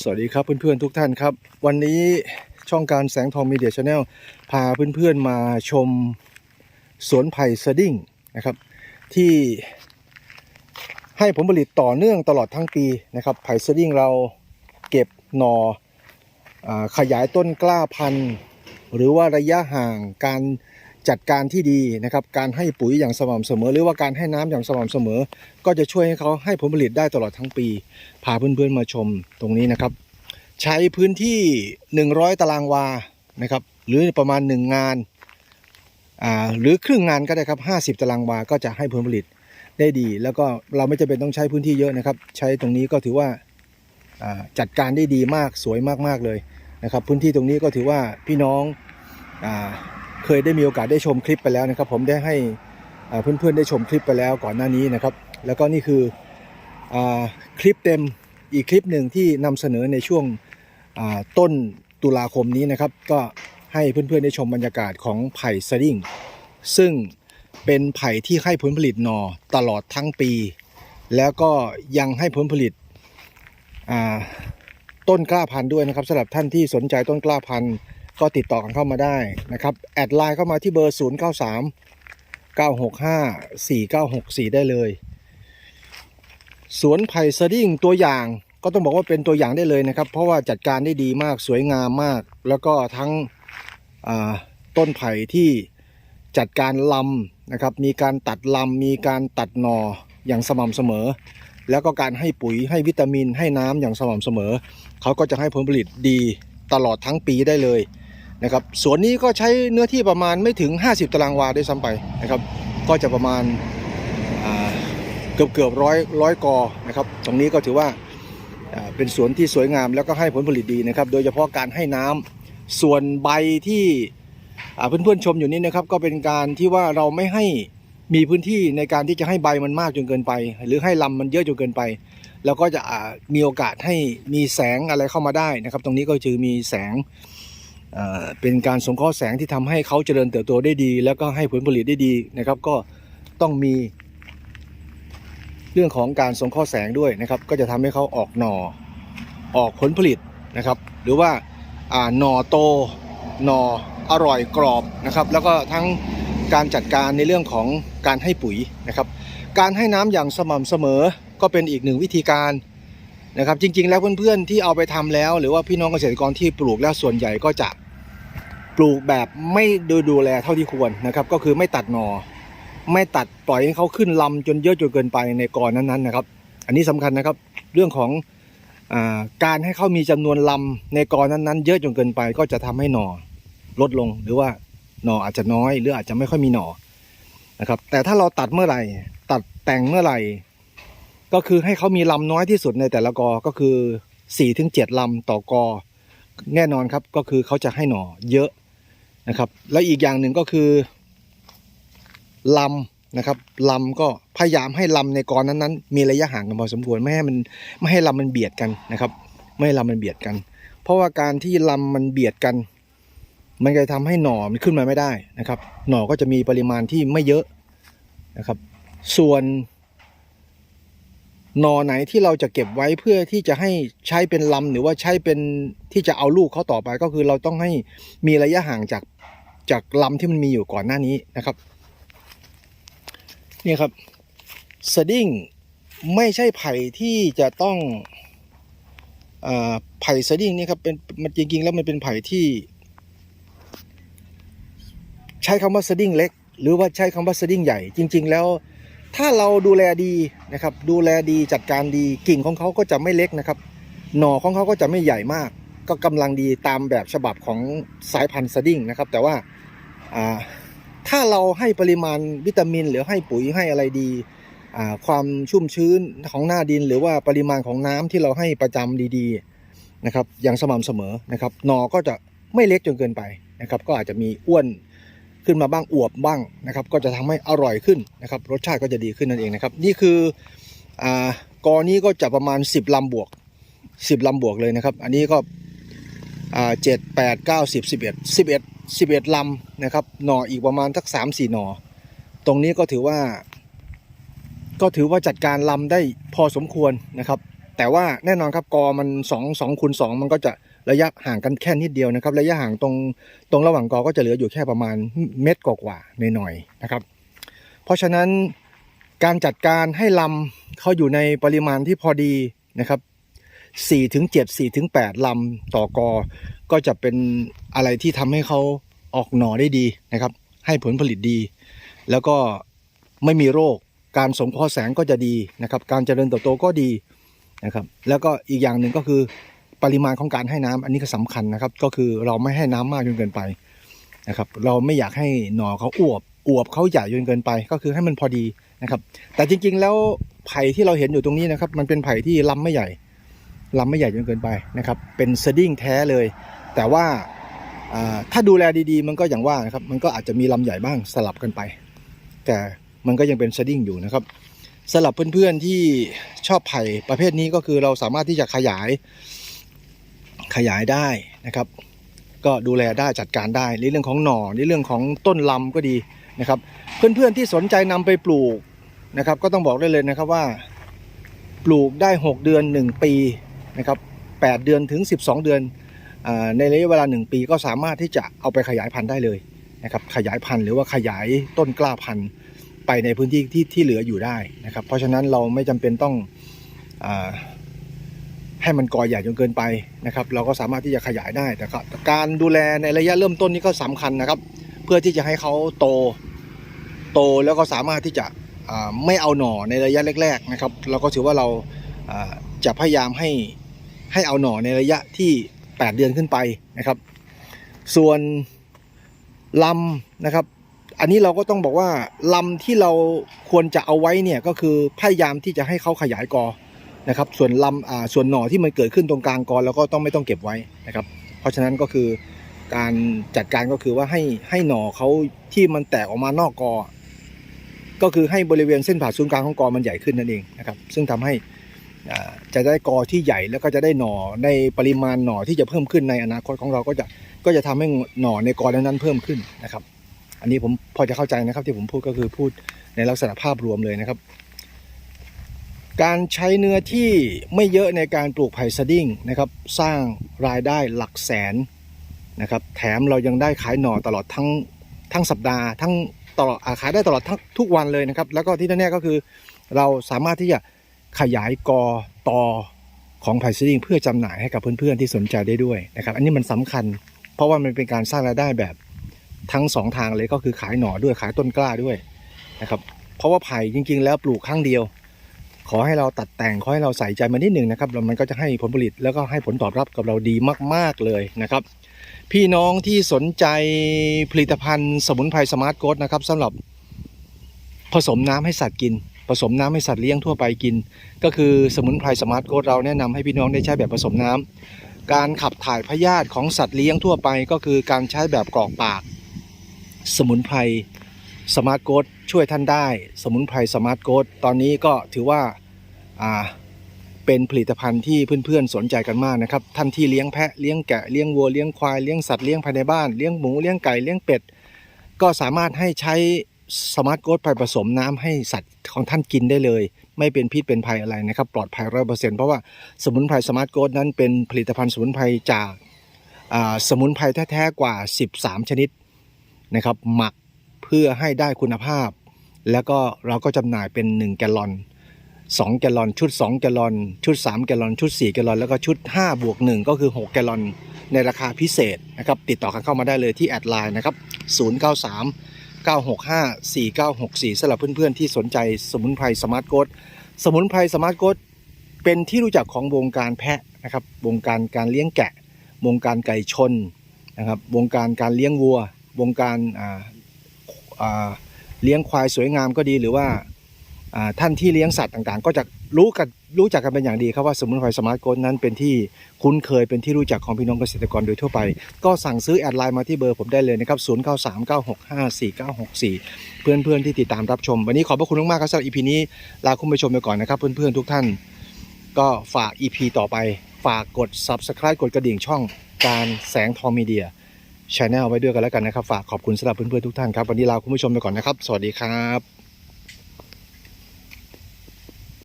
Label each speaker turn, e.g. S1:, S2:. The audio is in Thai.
S1: สวัสดีครับเพื่อนๆทุกท่านครับ วันนี้ช่องการแสงทองมีเดียชาแนลพาเพื่อนๆมาชมสวนไผ่สดิ้งนะครับ ที่ให้ผลผลิตต่อเนื่องตลอดทั้งปีนะครับ ไผ่สดิ้งเราเก็บหนออขยายต้นกล้าพันธุ์ หรือว่าระยะห่างการ จัดการที่ดีนะครับการให้ปุ๋ยอย่างสม่ำเสมอ หรือว่าการให้น้ำอย่างสม่ำเสมอ ก็จะช่วยให้เขาให้ผลผลิตได้ตลอดทั้งปี พาเพื่อนๆมาชมตรงนี้นะครับ ใช้พื้นที่ 100 ตารางวานะครับหรือประมาณ 1 งานอ่าหรือครึ่งงานก็ได้ครับ 50 ตารางวาก็จะให้ผลผลิตได้ดี แล้วก็เราไม่จำเป็นต้องใช้พื้นที่เยอะนะครับ ใช้ตรงนี้ก็ถือว่าจัดการได้ดีมากสวยมากๆเลยนะครับ พื้นที่ตรงนี้ก็ถือว่าพี่น้องอ เคยได้มีโอกาสได้ชมคลิปไปแล้วนะครับ ผมได้ให้เพื่อนๆได้ชมคลิปไปแล้วก่อนหน้านี้นะครับ แล้วก็นี่คืออคลิปเต็มอีกคลิปหนึ่งที่นำเสนอในช่วงต้นตุลาคมนี้นะครับ ก็ให้เพื่อนๆได้ชมบรรยากาศของไผ่สดิ้งซึ่งเป็นไผ่ที่ให้ผลผลิตหนอตลอดทั้งปี แล้วก็ยังให้ผลผลิตต้นกล้าพันธุ์ด้วยนะครับสำหรับท่านที่สนใจต้นกล้าพันธุ์ ก็ติดต่อกันเข้ามาได้นะครับ แอดไลน์เข้ามาที่เบอร์ 0 9 3 9 6 5 4 9 6 4 ได้เลย สวนไผ่สดิ้งตัวอย่างก็ต้องบอกว่าเป็นตัวอย่างได้เลยนะครับ เพราะว่าจัดการได้ดีมากสวยงามมาก แล้วก็ทั้งต้นไผ่ที่จัดการลำนะครับ มีการตัดลำมีการตัดหนออย่างสม่ำเสมอ แล้วก็การให้ปุ๋ยให้วิตามินให้น้ำอย่างสม่ำเสมอ เขาก็จะให้ผลผลิตดีตลอดทั้งปีได้เลย นะครับสวนนี้ก็ใช้เนื้อที่ประมาณไม่ถึง 50 ตารางวาด้วยซ้ำไปนะครับ ก็จะประมาณาเกือบเกือบร้อยร้อยกอนะครับ ตรงนี้ก็ถือว่าอ่าเป็นสวนที่สวยงามแล้วก็ให้ผลผลิตดีนะครับ โดยเฉพาะการให้น้ำส่วนใบที่เพื่อนๆชมอยู่นี้นะครับ ก็เป็นการที่ว่าเราไม่ให้มีพื้นที่ในการที่จะให้ใบมันมากจนเกินไป หรือให้ลำมันเยอะจนเกินไป แล้วก็จะมีโอกาสให้มีแสงอะไรเข้ามาได้นะครับ ตรงนี้ก็คือมีแสง เป็นการสงเคราะห์แสงที่ทำให้เขาเจริญเติบโตได้ดี แล้วก็ให้ผลผลิตได้ดีนะครับ ก็ต้องมี เรื่องของการสงเคราะห์แสงด้วยนะครับ ก็จะทำให้เขาออกหน่อออกผลผลิตนะครับ หรือว่าอ่าหน่อโตหน่ออร่อยกรอบนะครับ แล้วก็ทั้งการจัดการในเรื่องของการให้ปุ๋ยนะครับ การให้น้ำอย่างสม่ำเสมอก็เป็นอีกหนึ่งวิธีการ นะครับจริง ๆ แล้วเพื่อนๆที่เอาไปทำแล้ว หรือว่าพี่น้องเกษตรกรที่ปลูกแล้วส่วนใหญ่ก็จะปลูกแบบไม่ดูดูแลเท่าที่ควรนะครับ ก็คือไม่ตัดหนอ ไม่ตัดปล่อยให้เขาขึ้นลำจนเยอะจนเกินไปในกอนั้นๆนะครับ อันนี้สำคัญนะครับเรื่องของอการให้เขามีจำนวนลำในกอนั้นๆ เยอะจนเกินไป ก็จะทำให้หนอลดลงหรือว่าหนออาจจะน้อย หรืออาจจะไม่ค่อยมีหนอนะครับแต่ถ้าเราตัดเมื่อไหร่ ตัดแต่งเมื่อไหร่ ก็คือให้เขามีลำน้อยที่สุดในแต่ละกอ ก็คือ4ี่ถึงเจ็ดลำต่อกอ แน่นอนครับก็คือเขาจะให้หน่อเยอะนะครับ แล้วอีกอย่างหนึ่งก็คือลำนะครับลำก็พยายามให้ลำในกรนั้นๆ มีระยะห่างกันพอสมควรไม่ให้มันไม่ให้ลำมันเบียดกันนะครับ ไม่ให้ลำมันเบียดกัน เพราะว่าการที่ลำมันเบียดกัน มันจะทำให้หน่อมันขึ้นมาไม่ได้นะครับ หน่อก็จะมีปริมาณที่ไม่เยอะนะครับ ส่วน หน่อไหนที่เราจะเก็บไว้เพื่อที่จะให้ใช้เป็นลำหรือว่าใช้เป็นที่จะเอาลูกเขาต่อไปก็คือเราต้องให้มีระยะห่างจากจากลำที่มันมีอยู่ก่อนหน้านี้นะครับนี่ครับสดิ้งไม่ใช่ไผ่ที่จะต้องอาไผ่สดิ้งนี่ครับเป็นมันจริงๆแล้วมันเป็นไผ่ที่ ใช้คำว่าสดิ้งเล็ก หรือว่าใช้คำว่าสดิ้งใหญ่ จริง ๆ แล้ว ถ้าเราดูแลดีนะครับ ดูแลดีจัดการดีกิ่งของเขาก็จะไม่เล็กนะครับ หน่อของเขาก็จะไม่ใหญ่มาก ก็กำลังดีตามแบบฉบับของสายพันธุ์สดิ้งนะครับ แต่ว่าถ้าเราให้ปริมาณวิตามิน หรือให้ปุ๋ยให้อะไรดี ความชุ่มชื้นของหน้าดิน หรือว่าปริมาณของน้ำที่เราให้ประจำดีๆนะครับอย่างสม่ำเสมอนะครับหนอก็จะไม่เล็กจนเกินไปนะครับ ก็อาจจะมีอ้วน ขึ้นมาบ้างอวบบ้างนะครับ ก็จะทำให้อร่อยขึ้นนะครับ รสชาติก็จะดีขึ้นนั่นเองนะครับ นี่คืออ่ากอนี้ก็จะประมาณ 10ลำบวก 10ลำบวกเลยนะครับ อันนี้ก็อ่าเจ็ดแปดเก้าสิบสิบเอ็ดสิบเอ็ด11ลำนะครับ หน่ออีกประมาณสักสามสี่หน่อ ตรงนี้ก็ถือว่า ก็ถือว่าจัดการลำได้พอสมควรนะครับแแต่ว่าแน่นอนครับกอมันสองสองคูณสองมันก็จะ ระยะห่างกันแค่นิดเดียวนะครับ ระยะห่างตรงตรงระหว่างกอก็จะเหลืออยู่แค่ประมาณเม็ดกว่าๆหน่อยๆนะครับ เพราะฉะนั้นการจัดการให้ลำเขาอยู่ในปริมาณที่พอดีนะครับ4ถึง7 4ถึง8ลำต่อกอ ก็จะเป็นอะไรที่ทำให้เขาออกหน่อได้ดีนะครับ ให้ผลผลิตดี แล้วก็ไม่มีโรค การสงเคราะห์แสงก็จะดีนะครับ การเจริญเติบโตก็ดีนะครับ แล้วก็อีกอย่างหนึ่งก็คือ ปริมาณของการให้น้ำอันนี้ก็สำคัญนะครับ ก็คือเราไม่ให้น้ำมากจนเกินไปนะครับ เราไม่อยากให้หน่อเขาอวบอวบเขาใหญ่จนเกินไป ก็คือให้มันพอดีนะครับ แต่จริงๆแล้วไผ่ที่เราเห็นอยู่ตรงนี้นะครับ มันเป็นไผ่ที่ลำไม่ใหญ่ลำไม่ใหญ่จนเกินไปนะครับ เป็นสดิ้งแท้เลย แต่ว่าถ้าดูแลดีๆ มันก็อย่างว่านะครับ มันก็อาจจะมีลำใหญ่บ้างสลับกันไป แต่มันก็ยังเป็นสดิ้งอยู่นะครับสำหรับเพื่อนๆที่ชอบไผ่ประเภทนี้ก็คือเราสามารถที่จะขยาย ขยายได้นะครับ ก็ดูแลได้จัดการได้ในเรื่องของหน่อในเรื่องของต้นลำก็ดีนะครับ เพื่อนๆที่สนใจนำไปปลูกนะครับ ก็ต้องบอกได้เลยนะครับว่า ปลูกได้ 6 เดือน 1 ปีนะครับ8เดือนถึง 12 เดือนอในระยะเวลา 1 ปีก็สามารถที่จะเอาไปขยายพันธุ์ได้เลยนะครับขยายพันธุ์หรือว่าขยายต้นกล้าพันธุ์ไปในพื้นที่ที่ที่เหลืออยู่ได้นะครับ เพราะฉะนั้นเราไม่จำเป็นต้องอ ให้มันก่อใหญ่จนเกินไปนะครับ เราก็สามารถที่จะขยายได้แต่ก็การดูแลในระยะเริ่มต้นนี้ก็สำคัญนะครับ เพื่อที่จะให้เขาโตโตแล้วก็สามารถที่จะไม่เอาหน่อในระยะแรก ๆนะครับ เราก็ถือว่าเราอ่าจะพยายามให้ให้เอาหน่อในระยะที่ 8 เดือนขึ้นไปนะครับ ส่วนลำนะครับ อันนี้เราก็ต้องบอกว่าลำที่เราควรจะเอาไว้เนี่ยก็คือพยายามที่จะให้เขาขยายกอ นะครับส่วนลำอ่าส่วนหน่อที่มันเกิดขึ้นตรงกลางกอเราก็ต้องไม่ต้องเก็บไว้นะครับ เพราะฉะนั้นก็คือการจัดการก็คือว่าให้ให้หน่อเขาที่มันแตกออกมานอกกอ ก็คือให้บริเวณเส้นผ่าศูนย์กลางของกอมันใหญ่ขึ้นนั่นเองนะครับ ซึ่งทำให้อ่าจะได้กอที่ใหญ่แล้วก็จะได้หน่อในปริมาณหน่อที่จะเพิ่มขึ้นในอนาคตของเราก็จะก็จะทำให้หน่อในกอนั้นเพิ่มขึ้นนะครับ อันนี้ผมพอจะเข้าใจนะครับที่ผมพูดก็คือพูดในลักษณะภาพรวมเลยนะครับ การใช้เนื้อที่ไม่เยอะในการปลูกไผ่สดิ้งนะครับ สร้างรายได้หลักแสนนะครับ แถมเรายังได้ขายหน่อตลอดทั้งทั้งสัปดาห์ ทั้งตลอดอาขายได้ตลอดทั้งทุกวันเลยนะครับ แล้วก็ที่แน่ๆก็คือ เราสามารถที่จะขยายกอตอของไผ่สดิ้งเพื่อจำหน่ายให้กับเพื่อนๆที่สนใจได้ด้วยนะครับ อันนี้มันสำคัญ เพราะว่ามันเป็นการสร้างรายได้แบบทั้งสองทางเลยก็คือขายหน่อด้วยขายต้นกล้าด้วยนะครับ เพราะว่าไผ่จริงๆ แล้วปลูกครั้งเดียว ขอให้เราตัดแต่งขอให้เราใส่ใจมันนิดหนึ่งนะครับแล้วมันก็จะให้ผลผลิตแล้วก็ให้ผลตอบรับกับเราดีมาก ๆเลยนะครับ พี่น้องที่สนใจผลิตภัณฑ์สมุนไพรสมาร์ทโกดนะครับสำหรับผสมน้ำให้สัตว์กิน ผสมน้ำให้สัตว์เลี้ยงทั่วไปกิน ก็คือสมุนไพรสมาร์ทโกดเราแนะนำให้พี่น้องได้ใช้แบบผสมน้ำการขับถ่ายพยาธิของสัตว์เลี้ยงทั่วไป ก็คือการใช้แบบกรอกปาก สมุนไพรสมาร์ทโกด ช่วยท่านได้ สมุนไพรสมาร์ทโกดตอนนี้ก็ถือว่าเป็นผลิตภัณฑ์ที่เพื่อนๆสนใจกันมากนะครับ ท่านที่เลี้ยงแพะเลี้ยงแกะเลี้ยงวัวเลี้ยงควายเลี้ยงสัตว์เลี้ยงภายในบ้านเลี้ยงหมูเลี้ยงไก่เลี้ยงเป็ด ก็สามารถให้ใช้สมาร์ทโกดไปผสมน้ำให้สัตว์ของท่านกินได้เลย ไม่เป็นพิษเป็นภัยอะไรนะครับ ปลอดภัยร้อยเปอร์เซ็นต์เพราะว่าสมุนไพรสมาร์ทโกดนั้นเป็นผลิตภัณฑ์สมุนไพรจากสมุนไพรแท้ๆกว่า 13 ชนิดนะครับหมักเพื่อให้ได้คุณภาพ แล้วก็เราก็จำหน่ายเป็น 1 แกลลอน 2 แกลลอน ชุด 2 แกลลอน ชุด 3 แกลลอน ชุด 4 แกลลอน แล้วก็ชุด5บวก1ก็คือ 6 แกลลอน ในราคาพิเศษนะครับ ติดต่อกันเข้ามาได้เลยที่แอดไลน์นะครับ 093 965 4964สำหรับเพื่อนๆ ที่สนใจสมุนไพรสมาร์ทโกดสมุนไพรสมาร์ทโกดเป็นที่รู้จักของวงการแพะนะครับ วงการการเลี้ยงแกะ วงการไก่ชนนะครับ วงการการเลี้ยงวัว วงการอ่าอ่า เลี้ยงควายสวยงามก็ดีหรือว่าท่านที่เลี้ยงสัตว์ต่างๆ ก็จะรู้กันรู้จักกันเป็นอย่างดีครับว่าสมุนไพรสมาร์ทโกนนั้นเป็นที่คุ้นเคยเป็นที่รู้จักของพี่น้องเกษตรกรโดยทั่วไป ก็สั่งซื้อแอดไลน์มาที่เบอร์ผมได้เลยนะครับ 0 9 3 9 6 5 4 9 6 4 เพื่อนๆที่ติดตามรับชม วันนี้ขอบพระคุณมากๆครับสำหรับ EP นี้ลาคุณผู้ชมไปก่อนนะครับ เพื่อนๆทุกท่าน ก็ฝาก EP ต่อไป ฝากกด Subscribe กดกระดิ่งช่องการแสงทองมีเดีย ช n แนลไว้ด้วยกันแล้วกันนะครับ ฝากขอบคุณสำหรับเพื่อนๆทุกท่านครับ วันนี้ลาคุณผู้ชมไปก่อนนะครับ สวัสดีครับ